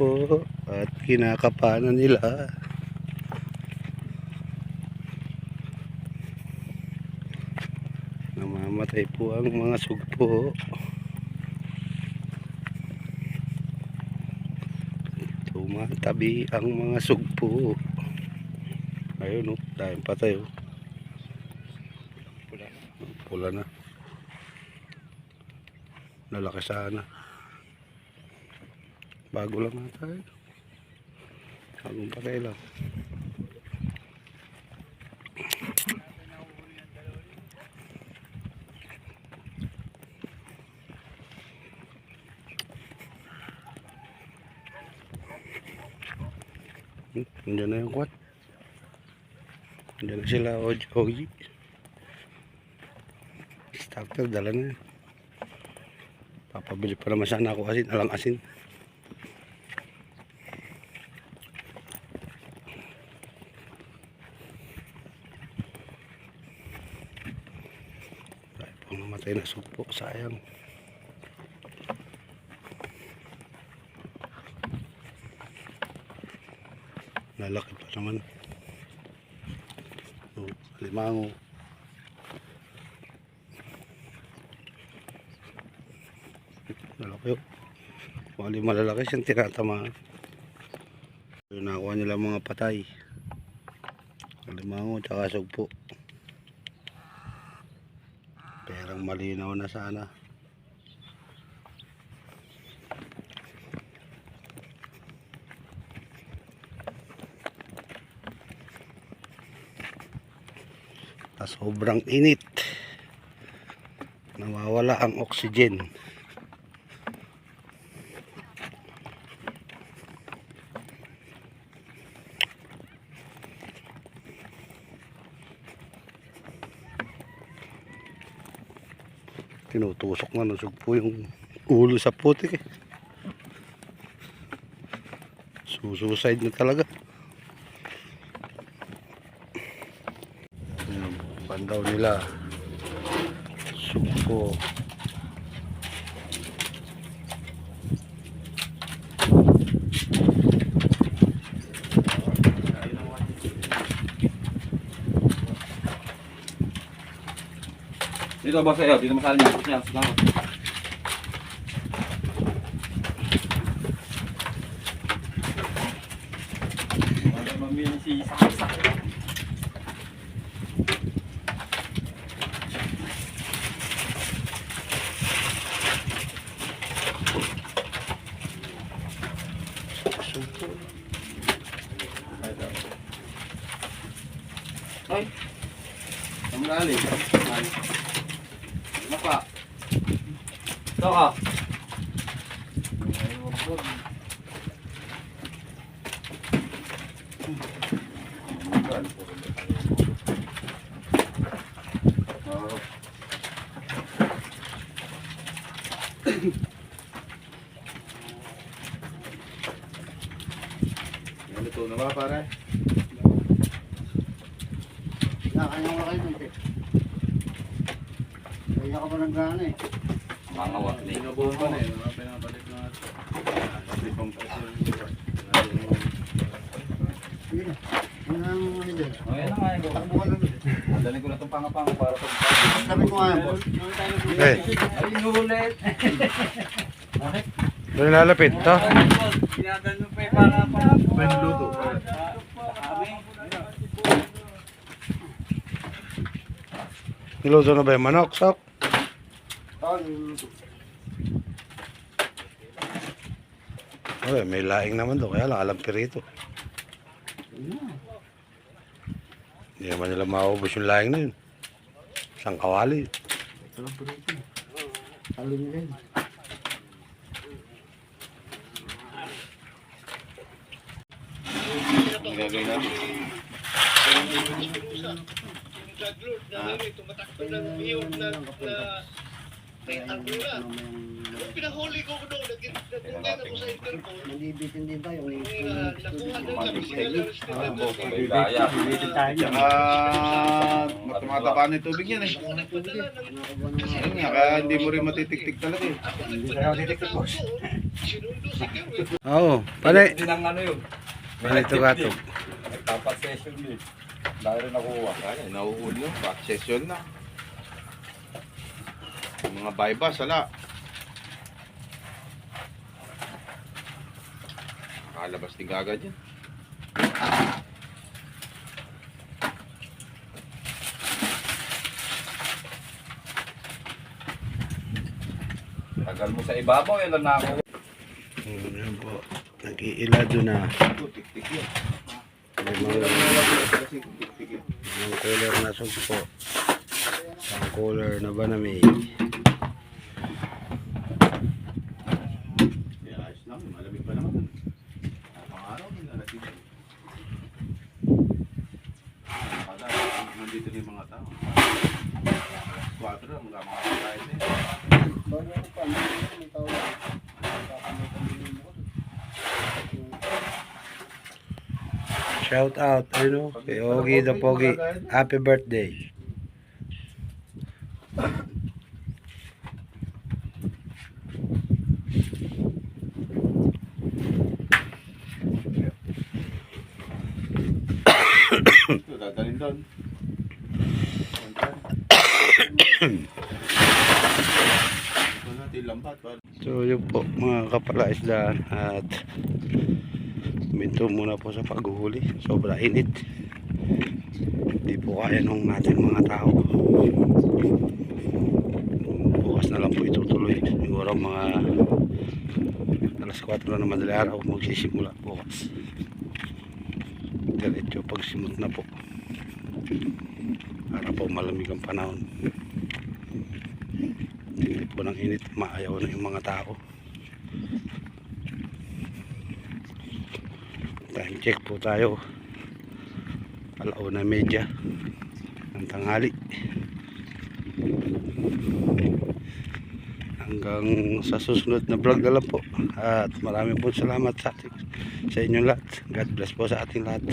po. At kinakapanan nila. Namamatay po ang mga sugpo. Tumatabi ang mga sugpo. Ayun o, dahil patay o. Pula. Pula na. Lalaki sana. Bago lang nga tayo. Bagong. Hmm, Nandiyan na yung kwat. Nandiyan na sila. OG. Starter, dala na. Papabili pa naman sana ako asin, alang asin. Namatay na sugpo, sayang. Lalaki pa naman. Oh, limango. Malaki yun. Bali malalaki siyang tinatamaan. Nakuha nila mga patay. Limango tsaka sugpo. Perang malinaw na sana. Ta sobrang init. Nawawala ang oxygen. Tinutusok na ng sugpo yung ulo sa putik eh. Susuicide na talaga. Yung bandaw nila. Sugpo. Dito ba sa'yo? Dito masali niya. Dito niya. Sige Mamili si Saksa. Sugpo. Ay. Ang lalim. Ay. Ano pa? Ito ka. Luto na ba pare? Nakakanya ko kayo dito. Kaya ka pa ng gana eh. Mangawa. Pinabuhan pa na eh, mga pinabalik na Kasi pang presyo Sige na. Ang dyan? Yan na nga. ikaw. Takbo ka lang dito. Dali ko na itong pangapanga para sa Sabi ko nga yan, boss. Eh, Ay, nulit. Bakit? doon lalapit. Ito. Ginagano pa yung pangapanga. Panluto. Niluto na ba yung manok? Sok? Okay, may laing naman doon. Kaya lang, alam pirito. Hindi naman nila maubos yung laing na yun. Isang kawali. Sarap po rito. Talo nila yun. Ang gagawin natin. Pinahuli ko doon, nagpunta na ko sa Interpol. Nalibitin din tayo. Yung, ah, nakuha din kami sa May daya. Tsaka tumataba na yung tubig yan eh. Ng Ayun nga, kaya hindi mo rin matitiktik talaga eh. Hindi tayo titiktik, boss. Oo, panay. Hindi ng ano yun. Panay tugatog. Nagtapat session din. Dahil rin nakuha. Kaya, nauhuli yun. Back session na. Yung mga bypass, ala. Nakalabas ni Gaga dyan. Tagal mo sa ibabaw, yan lang nakuha. Ayan po. Nag-iilado na. Tik-tik yun. Yun. mga cooler na sugpo. Ang cooler na banami. Kaya ayos lang, malamig pa naman. Mga araw, hindi na natin. Kada, nandito na yung mga tao. 4 na, mga mga na eh. Bago ako pa, may tawag. Shout out, ano, kay Ogie the Pogi. Happy birthday. Dadalhin doon. Ito natin lambat. para- So yun po mga kapalaisdaan at minto muna po sa paghuhuli. Sobra init. Hindi po kaya nung natin mga tao. Bukas na lang po itutuloy. Siguro mga alas 4 na madali araw magsisimula bukas. Diretso pagsimot na po. Para po malamig ang panahon. Hindi po ng init, maayaw na yung mga tao. Time check po tayo. Alauna medya ng tanghali. Hanggang sa susunod na vlog na lang po. At maraming po salamat sa, ating, sa inyong lahat. God bless po sa ating lahat.